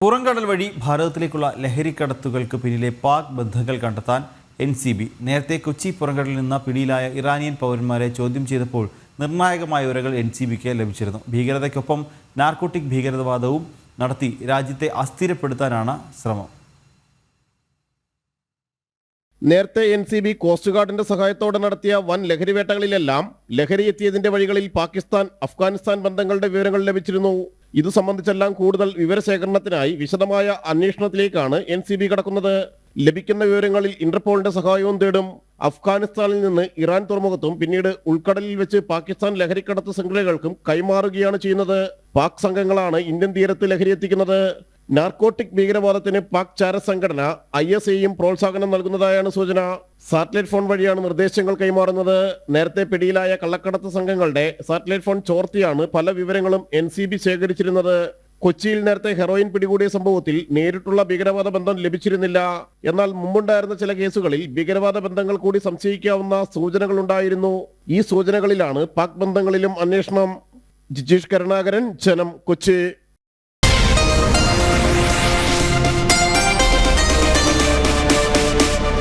പുറംകടൽ വഴി ഭാരതത്തിലേക്കുള്ള ലഹരിക്കടത്തുകൾക്ക് പിന്നിലെ പാക് ബന്ധങ്ങൾ കണ്ടെത്താൻ എൻ സി ബി നേരത്തെ കൊച്ചി പുറംകടലിൽ നിന്ന് പിടിയിലായ ഇറാനിയൻ പൗരന്മാരെ ചോദ്യം ചെയ്തപ്പോൾ നിർണായകമായ വിവരങ്ങൾ എൻ സി ബിക്ക് ലഭിച്ചിരുന്നു. ഭീകരതയ്ക്കൊപ്പം നാർക്കോട്ടിക് ഭീകരവാദവും നടത്തി രാജ്യത്തെ അസ്ഥിരപ്പെടുത്താനാണ് ശ്രമം. നേരത്തെ എൻ സി ബി കോസ്റ്റ് ഗാർഡിന്റെ സഹായത്തോടെ നടത്തിയ വൻ ലഹരിവേട്ടകളിലെല്ലാം ലഹരി എത്തിയതിന്റെ വഴികളിൽ പാകിസ്ഥാൻ അഫ്ഗാനിസ്ഥാൻ ബന്ധങ്ങളുടെ വിവരങ്ങൾ ലഭിച്ചിരുന്നു. ഇത് സംബന്ധിച്ചെല്ലാം കൂടുതൽ വിവരശേഖരണത്തിനായി വിശദമായ അന്വേഷണത്തിലേക്കാണ് എൻ സി ബി കടക്കുന്നത്. ലഭിക്കുന്ന വിവരങ്ങളിൽ ഇന്റർപോളിന്റെ സഹായവും തേടും. അഫ്ഗാനിസ്ഥാനിൽ നിന്ന് ഇറാൻ തുറമുഖത്തും പിന്നീട് ഉൾക്കടലിൽ വെച്ച് പാകിസ്ഥാൻ ലഹരിക്കടത്ത് സംഘടനകൾക്കും കൈമാറുകയാണ് ചെയ്യുന്നത്. പാക് സംഘങ്ങളാണ് ഇന്ത്യൻ തീരത്ത് ലഹരി എത്തിക്കുന്നത്. നാർക്കോട്ടിക് ഭീകരവാദത്തിന് പാക് ചാര സംഘടന ഐ എസ് ഐയും പ്രോത്സാഹനം നൽകുന്നതായാണ് സൂചന. സാറ്റലൈറ്റ് ഫോൺ വഴിയാണ് നിർദ്ദേശങ്ങൾ കൈമാറുന്നത്. നേരത്തെ പിടിയിലായ കള്ളക്കടത്ത് സംഘങ്ങളുടെ സാറ്റലൈറ്റ് ഫോൺ ചോർത്തിയാണ് പല വിവരങ്ങളും എൻ ശേഖരിച്ചിരുന്നത്. കൊച്ചിയിൽ നേരത്തെ ഹെറോയിൻ പിടികൂടിയ സംഭവത്തിൽ നേരിട്ടുള്ള ഭീകരവാദ ബന്ധം ലഭിച്ചിരുന്നില്ല. എന്നാൽ മുമ്പുണ്ടായിരുന്ന ചില കേസുകളിൽ ഭീകരവാദ ബന്ധങ്ങൾ കൂടി സംശയിക്കാവുന്ന സൂചനകൾ ഉണ്ടായിരുന്നു. ഈ സൂചനകളിലാണ് പാക് ബന്ധങ്ങളിലും അന്വേഷണം. ജിജീഷ് കരുണാകരൻ ജനം കൊച്ചി.